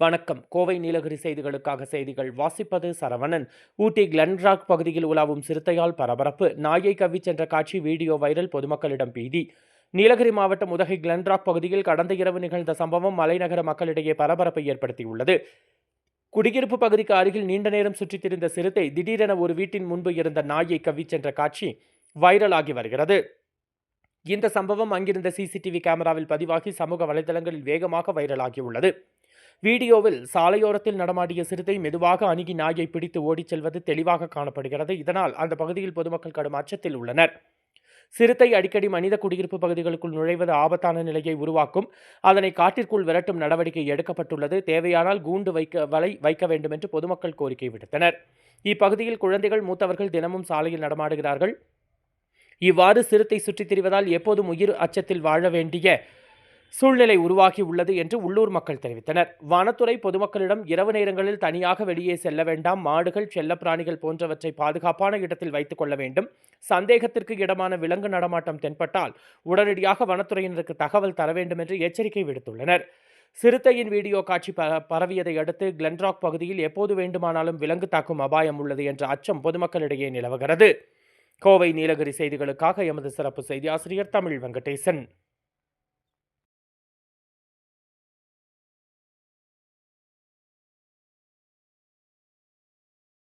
வணக்கம். கோவை நீலகிரி செய்திகளுக்காக செய்திகள் வாசிப்பது சரவணன். ஊட்டி கிளன்ராக் பகுதியில் உலாவும் சிறுத்தையால் பரபரப்பு. நாயை கவ்விச் சென்ற காட்சி வீடியோ வைரல் பொதுமக்களிடம் பீதி. நீலகிரி மாவட்டம் உதகை கிளன்ராக் பகுதியில் கடந்த இரவு நிகழ்ந்த சம்பவம் மலைநகர மக்களிடையே பரபரப்பை ஏற்படுத்தியுள்ளது. குடியிருப்பு பகுதிக்கு அருகில் நீண்ட நேரம் சுற்றித் திரிந்த சிறுத்தை திடீரென ஒரு வீட்டின் முன்பு இருந்த நாயை கவ்விச் சென்ற காட்சி வைரலாகி வருகிறது. இந்த சம்பவம் அங்கிருந்த சிசிடிவி கேமராவில் பதிவாகி சமூக வலைதளங்களில் வேகமாக வைரலாகியுள்ளது வீடியோவில் சாலையோரத்தில் நடமாடிய சிறுத்தை மெதுவாக அணுகி நாயை பிடித்து ஓடிச் செல்வது தெளிவாக காணப்படுகிறது. இதனால் அந்த பகுதியில் பொதுமக்கள் கடும் அச்சத்தில் உள்ளனர். சிறுத்தை அடிக்கடி மனித குடியிருப்பு பகுதிகளுக்குள் நுழைவது ஆபத்தான நிலையை உருவாக்கும். அதனை காட்டிற்குள் விரட்டும் நடவடிக்கை எடுக்கப்பட்டுள்ளது. தேவையானால் கூண்டு வைக்க வலை வைக்க வேண்டும் என்று பொதுமக்கள் கோரிக்கை விடுத்தனர். இப்பகுதியில் குழந்தைகள் மூத்தவர்கள் தினமும் சாலையில் நடமாடுகிறார்கள். இவ்வாறு சிறுத்தை சுற்றித் திரிவதால் எப்போதும் உயிர் அச்சத்தில் வாழ வேண்டிய சூழ்நிலை உருவாகி உள்ளது என்று உள்ளூர் மக்கள் தெரிவித்தனர். வனத்துறை பொதுமக்களிடம் இரவு நேரங்களில் தனியாக வெளியே செல்ல வேண்டாம். மாடுகள் செல்லப்பிராணிகள் போன்றவற்றை பாதுகாப்பான இடத்தில் வைத்துக் கொள்ள வேண்டும். சந்தேகத்திற்கு இடமான விலங்கு நடமாட்டம் தென்பட்டால் உடனடியாக வனத்துறையினருக்கு தகவல் தர வேண்டும் என்று எச்சரிக்கை விடுத்துள்ளனர். சிறுத்தையின் வீடியோ காட்சி ப- பரவியதை அடுத்து கிளென்ராக் பகுதியில் எப்போது வேண்டுமானாலும் விலங்கு தாக்கும் அபாயம் உள்ளது என்ற அச்சம் பொதுமக்களிடையே நிலவுகிறது. கோவை நீலகிரி செய்திகளுக்காக எமது சிறப்பு செய்தி ஆசிரியர் தமிழ் வெங்கடேசன்.